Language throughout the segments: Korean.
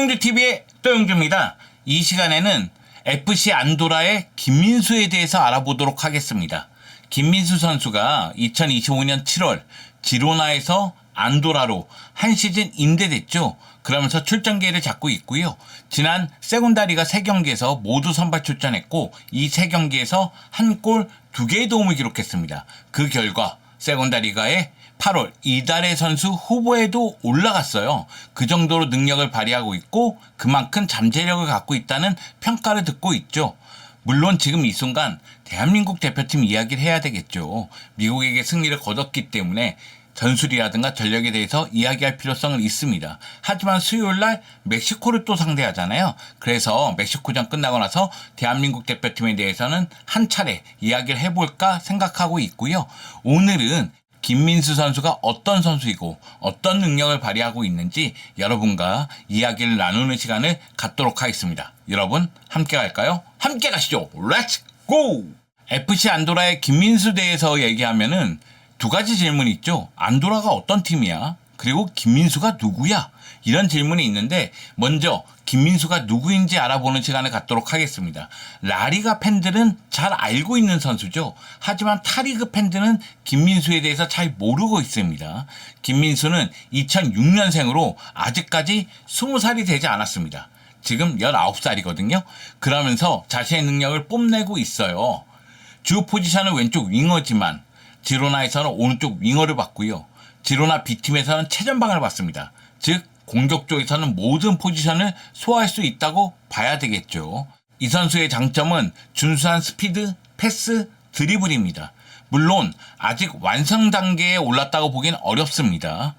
또영주TV의 또영주입니다. 이 시간에는 FC 안도라의 김민수에 대해서 알아보도록 하겠습니다. 김민수 선수가 2025년 7월 지로나에서 안도라로 한 시즌 임대됐죠. 그러면서 출전 기회를 잡고 있고요. 지난 세군다리가 3경기에서 모두 선발 출전했고 이 3경기에서 한 골, 두 개의 도움을 기록했습니다. 그 결과 세군다리가의 8월 이달의 선수 후보에도 올라갔어요. 그 정도로 능력을 발휘하고 있고 그만큼 잠재력을 갖고 있다는 평가를 듣고 있죠. 물론 지금 이 순간 대한민국 대표팀 이야기를 해야 되겠죠. 미국에게 승리를 거뒀기 때문에 전술이라든가 전력에 대해서 이야기할 필요성은 있습니다. 하지만 수요일 날 멕시코를 또 상대하잖아요. 그래서 멕시코전 끝나고 나서 대한민국 대표팀에 대해서는 한 차례 이야기를 해볼까 생각하고 있고요. 오늘은 김민수 선수가 어떤 선수이고 어떤 능력을 발휘하고 있는지 여러분과 이야기를 나누는 시간을 갖도록 하겠습니다. 여러분 함께 갈까요? 함께 가시죠. 렛츠 고! FC 안도라의 김민수 대해서 얘기하면은 두 가지 질문이 있죠. 안도라가 어떤 팀이야? 그리고 김민수가 누구야? 이런 질문이 있는데 먼저 김민수가 누구인지 알아보는 시간을 갖도록 하겠습니다. 라리가 팬들은 잘 알고 있는 선수죠. 하지만 타리그 팬들은 김민수에 대해서 잘 모르고 있습니다. 김민수는 2006년생으로 아직까지 20살이 되지 않았습니다. 지금 19살이거든요. 그러면서 자신의 능력을 뽐내고 있어요. 주 포지션은 왼쪽 윙어지만 지로나에서는 오른쪽 윙어를 받고요. 지로나 B팀에서는 최전방을 받습니다. 즉 공격 쪽에서는 모든 포지션을 소화할 수 있다고 봐야 되겠죠. 이 선수의 장점은 준수한 스피드, 패스, 드리블입니다. 물론 아직 완성 단계에 올랐다고 보기엔 어렵습니다.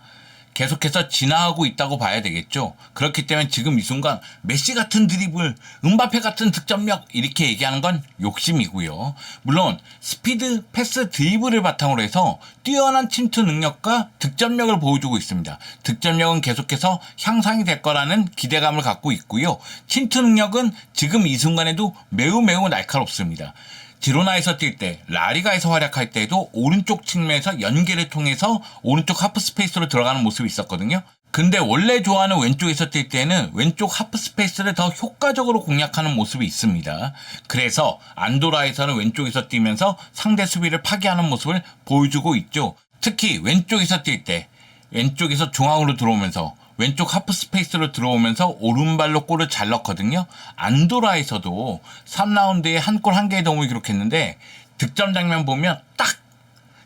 계속해서 진화하고 있다고 봐야 되겠죠. 그렇기 때문에 지금 이 순간 메시 같은 드리블, 은바페 같은 득점력 이렇게 얘기하는 건 욕심이고요. 물론 스피드, 패스, 드리블을 바탕으로 해서 뛰어난 침투 능력과 득점력을 보여주고 있습니다. 득점력은 계속해서 향상이 될 거라는 기대감을 갖고 있고요. 침투 능력은 지금 이 순간에도 매우 매우 날카롭습니다. 지로나에서 뛸 때, 라리가에서 활약할 때도 오른쪽 측면에서 연계를 통해서 오른쪽 하프 스페이스로 들어가는 모습이 있었거든요. 근데 원래 좋아하는 왼쪽에서 뛸 때는 왼쪽 하프 스페이스를 더 효과적으로 공략하는 모습이 있습니다. 그래서 안도라에서는 왼쪽에서 뛰면서 상대 수비를 파괴하는 모습을 보여주고 있죠. 특히 왼쪽에서 뛸 때, 왼쪽에서 중앙으로 들어오면서 왼쪽 하프 스페이스로 들어오면서 오른발로 골을 잘 넣거든요. 안도라에서도 3라운드에 한 골 한 개의 도움을 기록했는데 득점 장면 보면 딱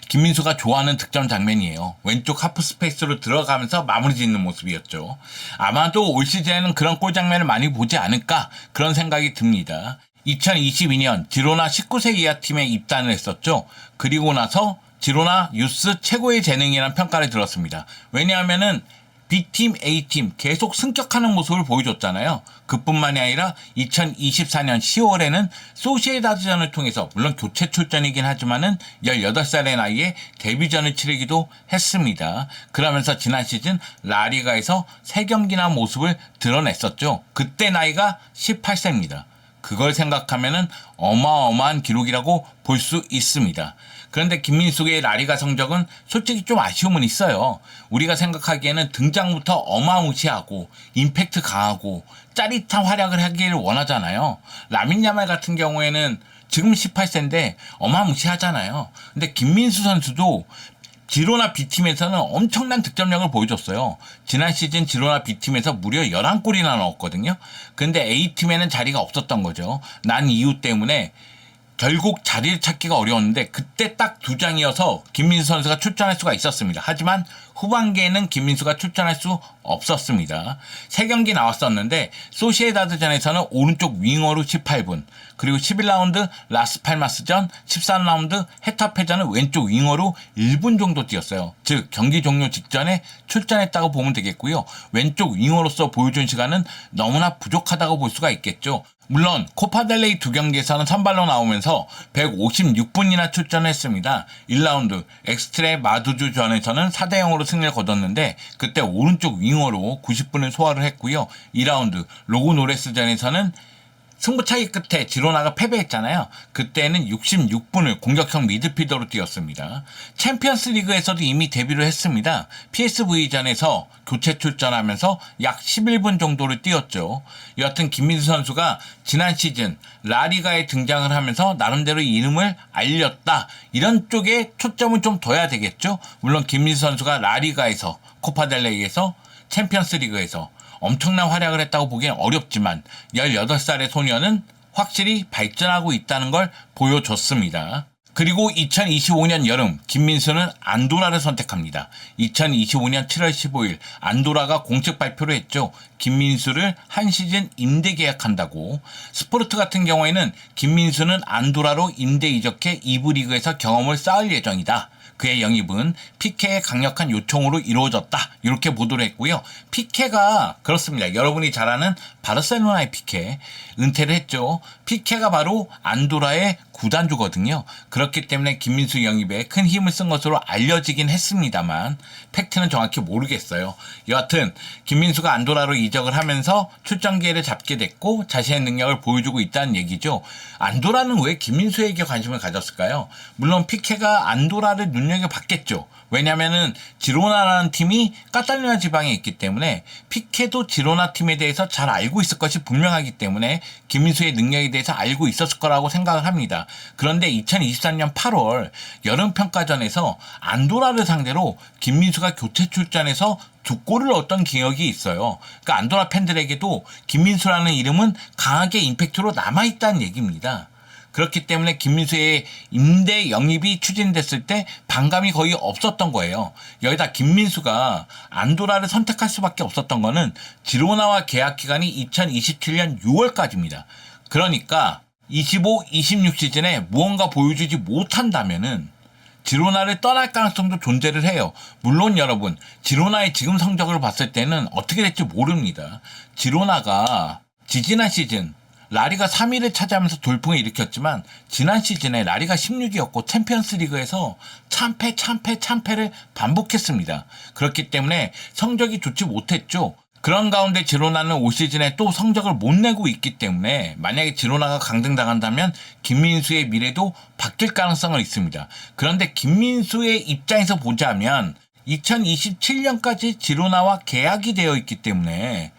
김민수가 좋아하는 득점 장면이에요. 왼쪽 하프 스페이스로 들어가면서 마무리 짓는 모습이었죠. 아마도 올 시즌에는 그런 골 장면을 많이 보지 않을까 그런 생각이 듭니다. 2022년 지로나 19세 이하 팀에 입단을 했었죠. 그리고 나서 지로나 유스 최고의 재능이라는 평가를 들었습니다. 왜냐하면은 B팀, A팀 계속 승격하는 모습을 보여줬잖아요. 그뿐만이 아니라 2024년 10월에는 소시에다드전을 통해서 물론 교체 출전이긴 하지만은 18살의 나이에 데뷔전을 치르기도 했습니다. 그러면서 지난 시즌 라리가에서 3경기나 모습을 드러냈었죠. 그때 나이가 18세입니다. 그걸 생각하면은 어마어마한 기록이라고 볼 수 있습니다. 그런데 김민숙의 라리가 성적은 솔직히 좀 아쉬움은 있어요. 우리가 생각하기에는 등장부터 어마무시하고 임팩트 강하고 짜릿한 활약을 하기를 원하잖아요. 라민 야말 같은 경우에는 지금 18세인데 어마무시하잖아요. 근데 김민수 선수도 지로나 B팀에서는 엄청난 득점력을 보여줬어요. 지난 시즌 지로나 B팀에서 무려 11골이나 넣었거든요. 근데 A팀에는 자리가 없었던 거죠. 난 이유 때문에 결국 자리를 찾기가 어려웠는데 그때 딱 두 장이어서 김민수 선수가 출전할 수가 있었습니다. 하지만 후반기에는 김민수가 출전할 수 없었습니다. 세 경기 나왔었는데 소시에다드전에서는 오른쪽 윙어로 18분 그리고 11라운드 라스팔마스전 13라운드 헤타페전은 왼쪽 윙어로 1분 정도 뛰었어요. 즉 경기 종료 직전에 출전했다고 보면 되겠고요. 왼쪽 윙어로서 보여준 시간은 너무나 부족하다고 볼 수가 있겠죠. 물론 코파델레이 두 경기에서는 선발로 나오면서 156분이나 출전했습니다. 1라운드 엑스트레 마두주 전에서는 4대 0으로 승리를 거뒀는데 그때 오른쪽 윙어로 90분을 소화를 했고요. 2라운드 로고 노레스 전에서는 승부차기 끝에 지로나가 패배했잖아요. 그때는 66분을 공격형 미드필더로 뛰었습니다. 챔피언스 리그에서도 이미 데뷔를 했습니다. PSV전에서 교체 출전하면서 약 11분 정도를 뛰었죠. 여하튼 김민수 선수가 지난 시즌 라리가에 등장을 하면서 나름대로 이름을 알렸다. 이런 쪽에 초점을 좀 둬야 되겠죠. 물론 김민수 선수가 라리가에서 코파델레이에서 챔피언스 리그에서 엄청난 활약을 했다고 보기엔 어렵지만 18살의 소녀는 확실히 발전하고 있다는 걸 보여줬습니다. 그리고 2025년 여름 김민수는 안도라를 선택합니다. 2025년 7월 15일 안도라가 공식 발표를 했죠. 김민수를 한 시즌 임대 계약한다고. 스포르트 같은 경우에는 김민수는 안도라로 임대 이적해 2부 리그에서 경험을 쌓을 예정이다. 그의 영입은 피케의 강력한 요청으로 이루어졌다. 이렇게 보도를 했고요. 피케가 그렇습니다. 여러분이 잘 아는 바르셀로나의 피케 은퇴를 했죠. 피케가 바로 안도라의 구단주거든요. 그렇기 때문에 김민수 영입에 큰 힘을 쓴 것으로 알려지긴 했습니다만 팩트는 정확히 모르겠어요. 여하튼 김민수가 안도라로 이적을 하면서 출전 기회를 잡게 됐고 자신의 능력을 보여주고 있다는 얘기죠. 안도라는 왜 김민수에게 관심을 가졌을까요? 물론 피케가 안도라를 눈여겨봤겠죠. 왜냐면은 지로나라는 팀이 카탈루냐 지방에 있기 때문에 피케도 지로나 팀에 대해서 잘 알고 있을 것이 분명하기 때문에 김민수의 능력에 대해서 알고 있었을 거라고 생각을 합니다. 그런데 2023년 8월 여름 평가전에서 안도라를 상대로 김민수가 교체 출전해서 두 골을 얻던 기억이 있어요. 그러니까 안도라 팬들에게도 김민수라는 이름은 강하게 임팩트로 남아있다는 얘기입니다. 그렇기 때문에 김민수의 임대 영입이 추진됐을 때 반감이 거의 없었던 거예요. 여기다 김민수가 안도라를 선택할 수밖에 없었던 거는 지로나와 계약 기간이 2027년 6월까지입니다. 그러니까 25, 26 시즌에 무언가 보여주지 못한다면은 지로나를 떠날 가능성도 존재를 해요. 물론 여러분, 지로나의 지금 성적을 봤을 때는 어떻게 될지 모릅니다. 지로나가 지지난 시즌 라리가 3위를 차지하면서 돌풍을 일으켰지만 지난 시즌에 라리가 16위였고 챔피언스 리그에서 참패 참패 참패를 반복했습니다. 그렇기 때문에 성적이 좋지 못했죠. 그런 가운데 지로나는 올 시즌에 또 성적을 못 내고 있기 때문에 만약에 지로나가 강등당한다면 김민수의 미래도 바뀔 가능성은 있습니다. 그런데 김민수의 입장에서 보자면 2027년까지 지로나와 계약이 되어 있기 때문에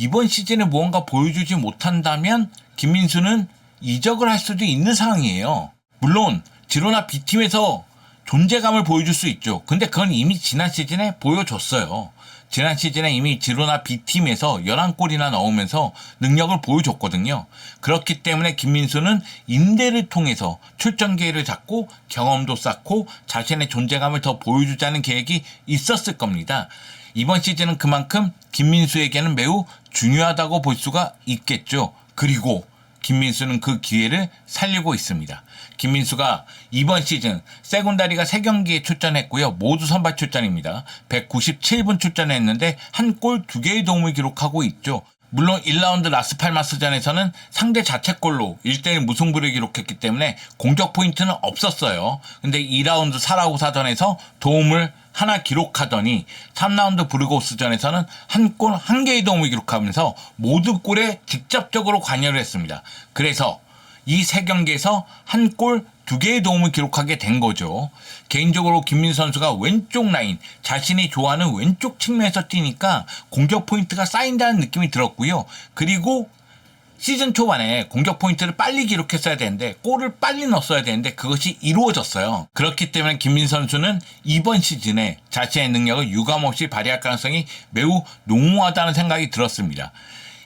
이번 시즌에 무언가 보여주지 못한다면 김민수는 이적을 할 수도 있는 상황이에요. 물론 지로나 B팀에서 존재감을 보여줄 수 있죠. 근데 그건 이미 지난 시즌에 보여줬어요. 지난 시즌에 이미 지로나 B팀에서 11골이나 넣으면서 능력을 보여줬거든요. 그렇기 때문에 김민수는 임대를 통해서 출전 기회를 잡고 경험도 쌓고 자신의 존재감을 더 보여주자는 계획이 있었을 겁니다. 이번 시즌은 그만큼 김민수에게는 매우 중요하다고 볼 수가 있겠죠. 그리고 김민수는 그 기회를 살리고 있습니다. 김민수가 이번 시즌 세군다리가 3경기에 출전했고요. 모두 선발 출전입니다. 197분 출전했는데 한 골 2개의 도움을 기록하고 있죠. 물론 1라운드 라스팔마스전에서는 상대 자책골로 1대1 무승부를 기록했기 때문에 공격 포인트는 없었어요. 근데 2라운드 사라고 사전에서 도움을 하나 기록하더니 3라운드 브르고스전에서는 한 골 한 개의 도움을 기록하면서 모두 골에 직접적으로 관여를 했습니다. 그래서 이 세 경기에서 한 골 두 개의 도움을 기록하게 된 거죠. 개인적으로 김민 선수가 왼쪽 라인, 자신이 좋아하는 왼쪽 측면에서 뛰니까 공격 포인트가 쌓인다는 느낌이 들었고요. 그리고 시즌 초반에 공격 포인트를 빨리 기록했어야 되는데 골을 빨리 넣었어야 되는데 그것이 이루어졌어요. 그렇기 때문에 김민 선수는 이번 시즌에 자신의 능력을 유감없이 발휘할 가능성이 매우 농후하다는 생각이 들었습니다.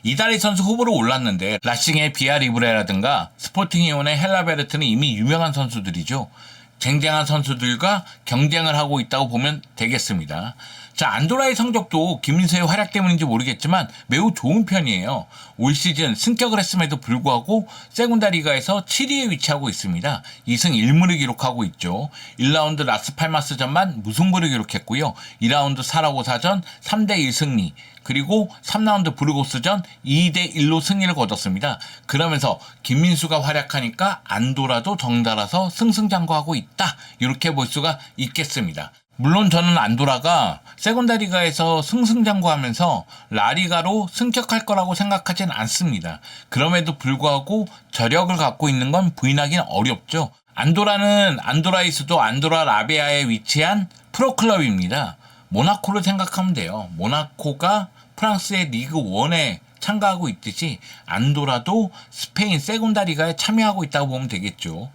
이달리 선수 후보로 올랐는데 라싱의 비아 리브레라든가 스포팅이온의 헬라베르트는 이미 유명한 선수들이죠. 쟁쟁한 선수들과 경쟁을 하고 있다고 보면 되겠습니다. 자, 안도라의 성적도 김민수의 활약 때문인지 모르겠지만 매우 좋은 편이에요. 올 시즌 승격을 했음에도 불구하고 세군다 리가에서 7위에 위치하고 있습니다. 2승 1무를 기록하고 있죠. 1라운드 라스 팔마스전만 무승부를 기록했고요. 2라운드 사라고 사전 3대 1 승리, 그리고 3라운드 브르고스전 2대 1로 승리를 거뒀습니다. 그러면서 김민수가 활약하니까 안도라도 정달아서 승승장구하고 있다. 이렇게 볼 수가 있겠습니다. 물론 저는 안도라가 세곤다리가에서 승승장구하면서 라리가로 승격할 거라고 생각하진 않습니다. 그럼에도 불구하고 저력을 갖고 있는 건 부인하기는 어렵죠. 안도라는 안도라이스도 안도라 라베아에 위치한 프로클럽입니다. 모나코를 생각하면 돼요. 모나코가 프랑스의 리그 1에 참가하고 있듯이 안도라도 스페인 세곤다리가에 참여하고 있다고 보면 되겠죠.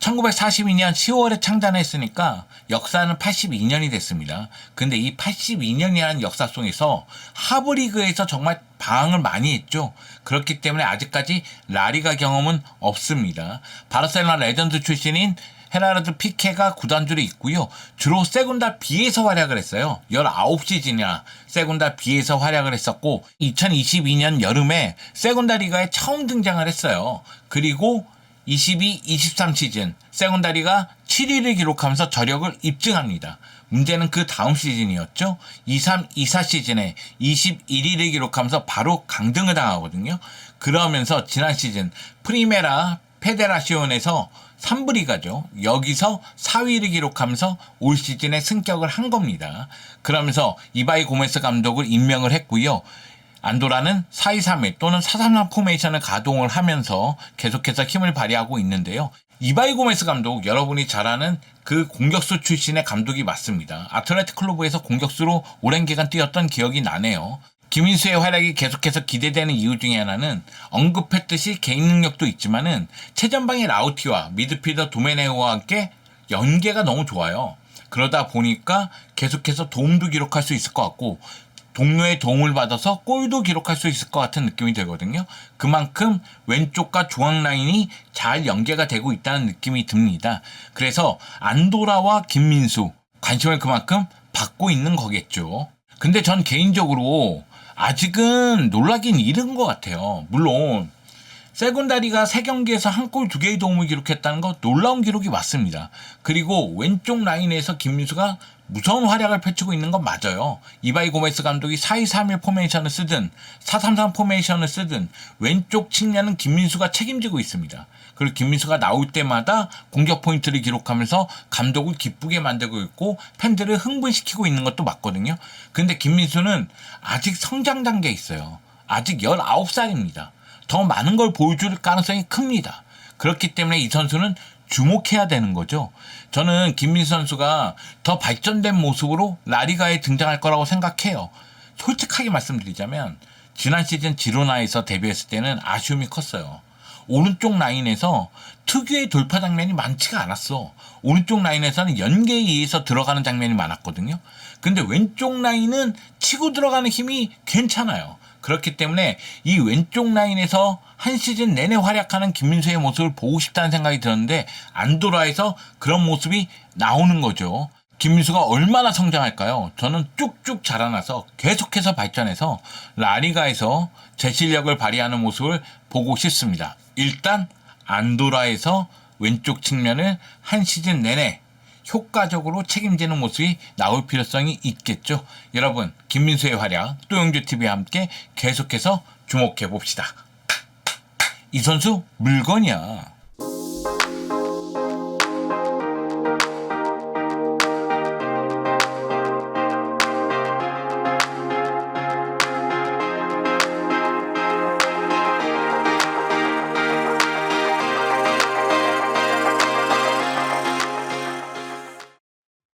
1942년 10월에 창단했으니까 역사는 82년이 됐습니다. 근데 이 82년이라는 역사 속에서 하브리그에서 정말 방황을 많이 했죠. 그렇기 때문에 아직까지 라리가 경험은 없습니다. 바르셀로나 레전드 출신인 헤라르드 피케가 구단주로 있고요. 주로 세군다 B에서 활약을 했어요. 19시즌이나 세군다 B에서 활약을 했었고 2022년 여름에 세군다 리가에 처음 등장을 했어요. 그리고 22, 23 시즌 세군다리가 7위를 기록하면서 저력을 입증합니다. 문제는 그 다음 시즌이었죠. 23, 24 시즌에 21위를 기록하면서 바로 강등을 당하거든요. 그러면서 지난 시즌 프리메라 페데라시온에서 3부 리 가죠. 여기서 4위를 기록하면서 올 시즌에 승격을 한 겁니다. 그러면서 이바이 고메스 감독을 임명을 했고요. 안도라는 4-2-3-1 또는 4-3-3 포메이션을 가동을 하면서 계속해서 힘을 발휘하고 있는데요. 이바이 고메스 감독 여러분이 잘 아는 그 공격수 출신의 감독이 맞습니다. 아틀레틱 클로브에서 공격수로 오랜 기간 뛰었던 기억이 나네요. 김인수의 활약이 계속해서 기대되는 이유 중에 하나는 언급했듯이 개인 능력도 있지만은 최전방의 라우티와 미드필더 도메네오와 함께 연계가 너무 좋아요. 그러다 보니까 계속해서 도움도 기록할 수 있을 것 같고 동료의 도움을 받아서 골도 기록할 수 있을 것 같은 느낌이 들거든요. 그만큼 왼쪽과 중앙 라인이 잘 연계가 되고 있다는 느낌이 듭니다. 그래서 안도라와 김민수 관심을 그만큼 받고 있는 거겠죠. 근데 전 개인적으로 아직은 놀라긴 이른 것 같아요. 물론 세군다리가 세 경기에서 한골두 개의 도움을 기록했다는 거 놀라운 기록이 맞습니다. 그리고 왼쪽 라인에서 김민수가 무서운 활약을 펼치고 있는 건 맞아요. 이바이 고메스 감독이 4-2-3-1 포메이션을 쓰든 4-3-3 포메이션을 쓰든 왼쪽 측면은 김민수가 책임지고 있습니다. 그리고 김민수가 나올 때마다 공격 포인트를 기록하면서 감독을 기쁘게 만들고 있고 팬들을 흥분시키고 있는 것도 맞거든요. 근데 김민수는 아직 성장 단계에 있어요. 아직 19살입니다. 더 많은 걸 보여줄 가능성이 큽니다. 그렇기 때문에 이 선수는 주목해야 되는 거죠. 저는 김민수 선수가 더 발전된 모습으로 라리가에 등장할 거라고 생각해요. 솔직하게 말씀드리자면 지난 시즌 지로나에서 데뷔했을 때는 아쉬움이 컸어요. 오른쪽 라인에서 특유의 돌파 장면이 많지가 않았어. 오른쪽 라인에서는 연계에 의해서 들어가는 장면이 많았거든요. 근데 왼쪽 라인은 치고 들어가는 힘이 괜찮아요. 그렇기 때문에 이 왼쪽 라인에서 한 시즌 내내 활약하는 김민수의 모습을 보고 싶다는 생각이 들었는데 안도라에서 그런 모습이 나오는 거죠. 김민수가 얼마나 성장할까요? 저는 쭉쭉 자라나서 계속해서 발전해서 라리가에서 제 실력을 발휘하는 모습을 보고 싶습니다. 일단 안도라에서 왼쪽 측면을 한 시즌 내내 효과적으로 책임지는 모습이 나올 필요성이 있겠죠. 여러분, 김민수의 활약, 또영주TV와 함께 계속해서 주목해 봅시다. 이 선수 물건이야.